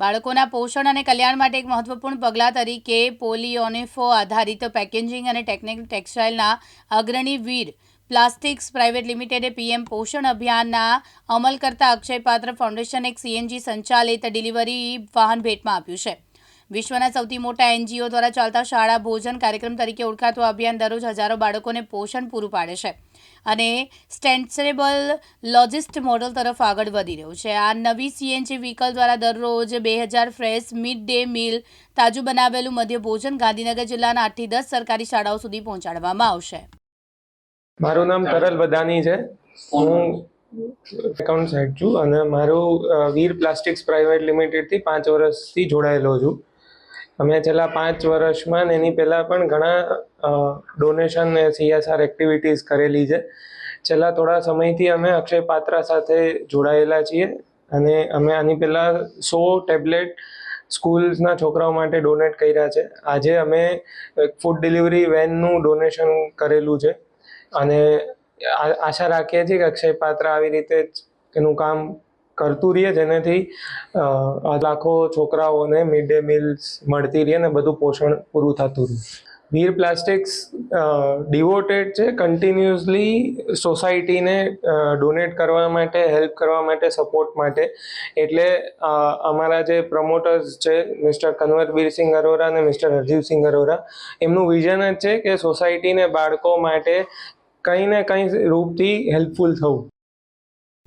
બાળકોના પોષણ અને કલ્યાણ માટે એક મહત્વપૂર્ણ પગલાં તરીકે પોલિયોનિફો આધારિત પેકેજિંગ અને ટેકનિક ટેક્સટાઇલના અગ્રણી વીર પ્લાસ્ટિક્સ પ્રાઇવેટ લિમિટેડે પીએમ પોષણ અભિયાનના અમલ કરતા અક્ષયપાત્ર ફાઉન્ડેશન એક સીએનજી સંચાલિત ડિલિવરી વાહન ભેટમાં આપ્યું છે. વિશ્વના સૌથી મોટા એનજીઓ દ્વારા ચાલતા શાળા ભોજન કાર્યક્રમ તરીકે ઓળખાતું અભિયાન દરરોજ હજારો બાળકોને પોષણ પૂરું પાડે છે અને સ્ટેન્સરેબલ લોજિસ્ટ મોડલ તરફ આગળ વધી રહ્યું છે. આ નવી સીએનજી વ્હીકલ દ્વારા દરરોજ બે હજાર ફ્રેશ મિડ ડે મીલ તાજું બનાવેલું મધ્ય ભોજન ગાંધીનગર જિલ્લાના આઠથી દસ સરકારી શાળાઓ સુધી પહોંચાડવામાં આવશે. મારું નામ તરલ બદાની છે. હું એકાઉન્ટ સાઈડ છું અને મારું વીર પ્લાસ્ટિક્સ પ્રાઇવેટ લિમિટેડથી પાંચ વર્ષથી જોડાયેલો છું. અમે છેલ્લા પાંચ વર્ષમાં ને એની પહેલાં પણ ઘણા ડોનેશન ને સીએસઆર એક્ટિવિટીઝ કરેલી છે. છેલ્લા થોડા સમયથી અમે અક્ષય પાત્રા સાથે જોડાયેલા છીએ અને અમે આની પહેલાં સો ટેબ્લેટ સ્કૂલ્સના છોકરાઓ માટે ડોનેટ કર્યા છે. આજે અમે ફૂડ ડિલિવરી વેનનું ડોનેશન કરેલું છે અને આશા રાખીએ છીએ કે અક્ષય પાત્ર આવી રીતે જ એનું કામ કરતું રહીએ, જેનાથી લાખો છોકરાઓને મિડ ડે મીલ્સ મળતી રહે અને બધું પોષણ પૂરું થતું રહ્યું વીર પ્લાસ્ટિક્સ ડિવોટેડ છે. કન્ટિન્યુઅસલી સોસાયટીને ડોનેટ કરવા માટે હેલ્પ કરવા માટે સપોર્ટ માટે. એટલે અમારા જે પ્રમોટર્સ છે મિસ્ટર કન્વરવીર સિંહ અરોરા અને મિસ્ટર હરજીવ સિંહ અરોરા એમનું વિઝન જ છે કે સોસાયટીને બાળકો માટે કંઈ ને કંઈ રૂપથી હેલ્પફુલ થવું.